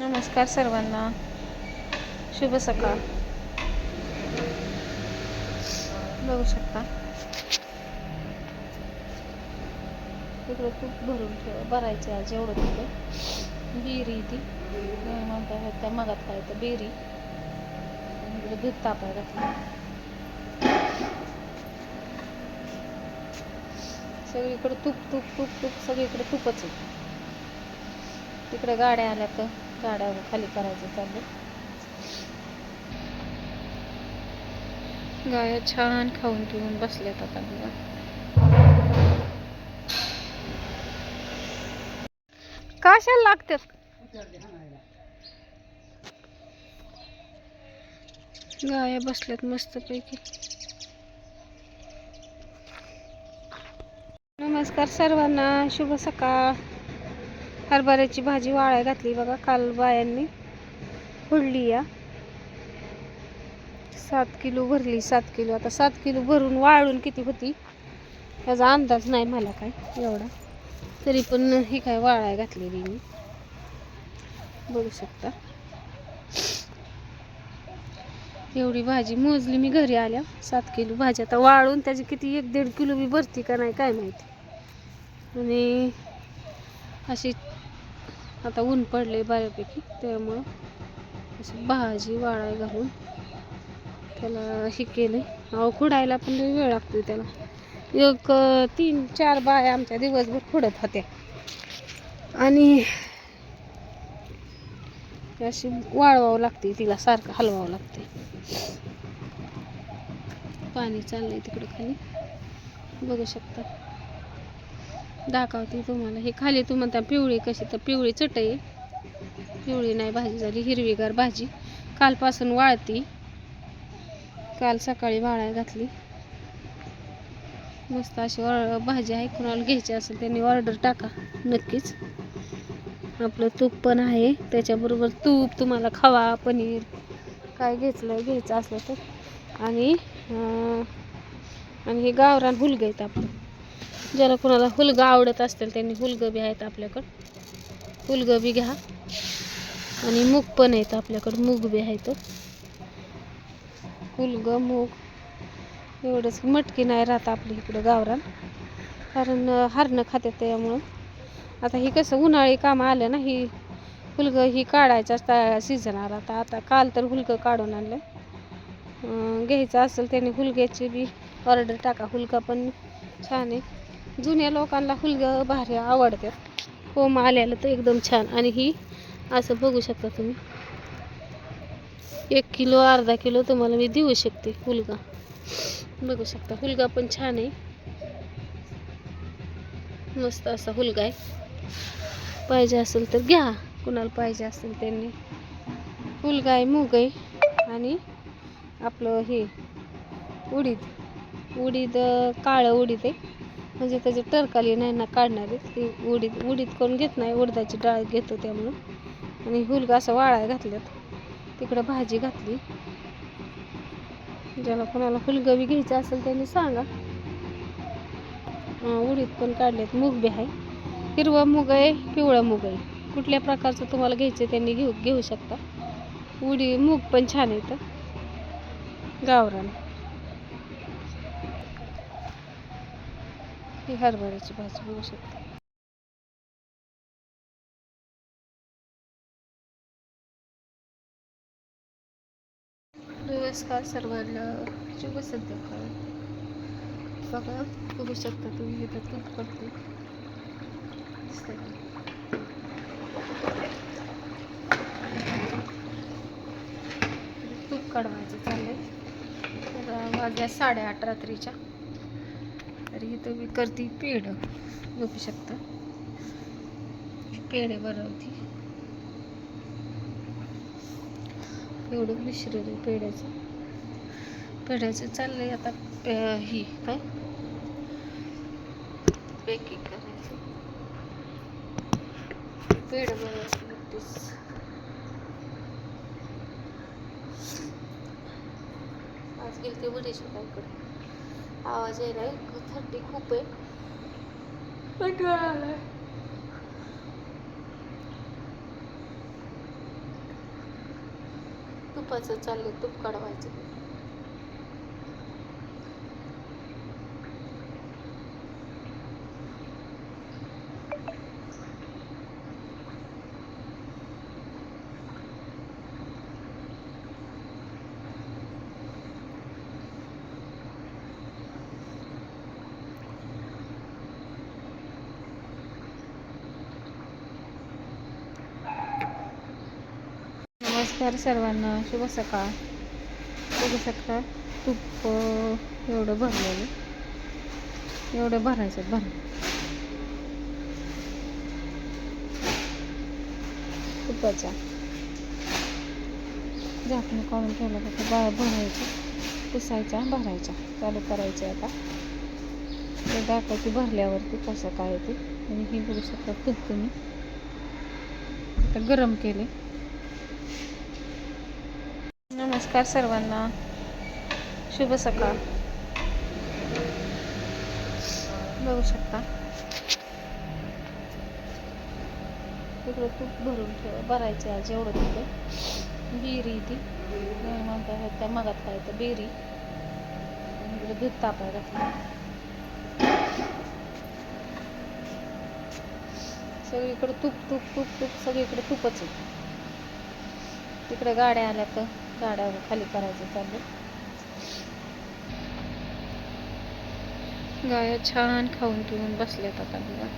नमस्कार सर्वांना. शुभ सकाळ. बघू शकता. तिकडं खूप भरून ठेव भरायचं आज एवढं तिकडं बेरी ती. म्हणता म्हणतात त्या मगात काय तर बेरी. इकडं दूध तापायला सगळीकडे तूप तूप तूप तूप सगळीकडे तूपच आहे. तिकडे गाड्या आल्या तर. गाड्या खाली करायचं चाललं गाया छान खाऊन पिऊन बसल्यात आता बघा. कशाला लागतात गाया बसल्यात मस्तपैकी. नमस्कार सर्वांना शुभ सकाळ. हरभऱ्याची भाजी वाळाय घातली बघा काल बायांनी फोडली या. सात किलो भरली सात किलो. आता सात किलो भरून वाळून किती होती? त्याचा अंदाज नाही मला काय एवढा. तरी पण ही काय वाळाय घातलेली मी. बघू शकता. एवढी भाजी मोजली मी घरी आल्या. सात किलो भाजी. आता वाळून त्याची किती एक दीड किलो बी भरती का नाही काय माहिती. आणि अशी आता ऊन पडले बऱ्यापैकी त्यामुळं अशी भाजी वाळाय घालून त्याला हे केलं अहो खुडायला पण वेळ लागतो त्याला. एक तीन चार बाया आमच्या दिवसभर खुडत होत्या. आणि अशी वाळवावं लागते तिला सारखं हलवावं लागते पाणी चाललंय तिकडं खाली. बघू शकता. दाखवते तुम्हाला. हे खाली तू म्हणता पिवळी कशी? तर पिवळी चटई पिवळी नाही भाजी झाली हिरवीगार भाजी. कालपासून वाळती. काल सकाळी वाळायला घातली. मस्त अशी ऑर्डर भाजी आहे. कुणाला घ्यायची असेल त्यांनी ऑर्डर टाका. नक्कीच. आपलं तूप पण आहे. त्याच्याबरोबर तूप तुम्हाला खवा पनीर. काय घेतलं घ्यायचं असलं तर. आणि आणि हे गावरान हुलगं आहेत आपलं. ज्याला कोणाला हुलगं आवडत असतील त्यांनी हुलगं बी आहेत आपल्याकडं. हुलगं बी घ्या. आणि मूग पण आहेत आपल्याकडं मूग बी आहेत. हुलगं मूग एवढंच. मटकी नाही राहत आपली इकडं गावरान. कारण हरणं खात्यात त्यामुळं. आता ही कसं उन्हाळी कामं आलं ना ही हुलगं ही काढायचा सीझन सीझनाला आता आता काल तर हुलगं काढून आणलं. घ्यायचं असेल त्याने हुलग्याची बी ऑर्डर टाका. हुलगा पण छान आहे. जुन्या लोकांना फुलगं भारी आवडतात. होम आलेलं तर एकदम छान. आणि ही असं बघू शकता तुम्ही. एक किलो अर्धा किलो तुम्हाला मी देऊ शकते हुलगा. बघू शकता हुलगा पण छान आहे. मस्त असा फुलगा आहे. पाहिजे असेल तर घ्या. कुणाला पाहिजे असेल त्यांनी. हुलगा आहे मूग आहे. आणि आपलं हे उडीद. उडीद काळं उडीद आहे. म्हणजे त्याचे टरकाली नाही ना काढणारे ती उडीद उडीद कोण घेत नाही उडदाची डाळ घेतो त्यामुळं आणि हुलगा असं वाळाय घातल्यात. तिकडं भाजी घातली. ज्याला कोणाला फुलगवी घ्यायचं असेल त्यांनी सांगा. उडीत पण काढलेत मूग बी आहे. हिरवा मूग आहे पिवळा मूग आहे. कुठल्या प्रकारचं तुम्हाला घ्यायचं त्यांनी घेऊ घेऊ शकता. उडी मूग पण छान येतं गावरान. ही हरभऱ्याची भाजी बघू शकता. नमस्कार सर्वांना. शुभ संध्याकाळ. बघा बघू शकता तुम्ही इथं तूप करते. तूप काढवायचं चाललंय. तर वाजल्या साडेआठ रात्रीच्या. इथं मी करते पेड बघू शकता. पेढे बनवते. एवढं मिश्रण आहे पेढ्याचं पेढ्याचं चाललंय आता पे- ही काय? बेकिंग करायचं पेढ बनवायचं नक्कीच आज गेलते वडीच्या आवाज आहे नाही थंडी खूप आहे. कंटाळा आलाय तुपाचं चाललं तूप काढवायचं. नमस्कार सर्वांना शुभ सकाळ. शुभ सकाळ. तूप एवढं भरलेलं. एवढं भरायचं भर. तुपाच्या. झाकणं काढून ठेवलं तर ते बा भरायचं. पुसायच्या भरायच्या चालू करायचे आता. ते दाखवते भरल्यावरती कसं काय ते. आणि हे बघू शकता तूप तुम्ही. आता गरम केले नमस्कार सर्वांना. शुभ सकाळ. बघू शकता. तिकडं तूप भरून ठेव भरायचं आज एवढं तिथं. बिरी ती. म्हणता म्हणतात त्या मगात काय तर बेरी. इकडं दूध तापायला घातलं सगळीकडे तूप तूप तूप तूप सगळीकडे तूपच आहे. तिकडे गाड्या आल्या तर. गाड्या खाली करायचं चाललं गाया छान खाऊन पिऊन बसल्यात आता बघा.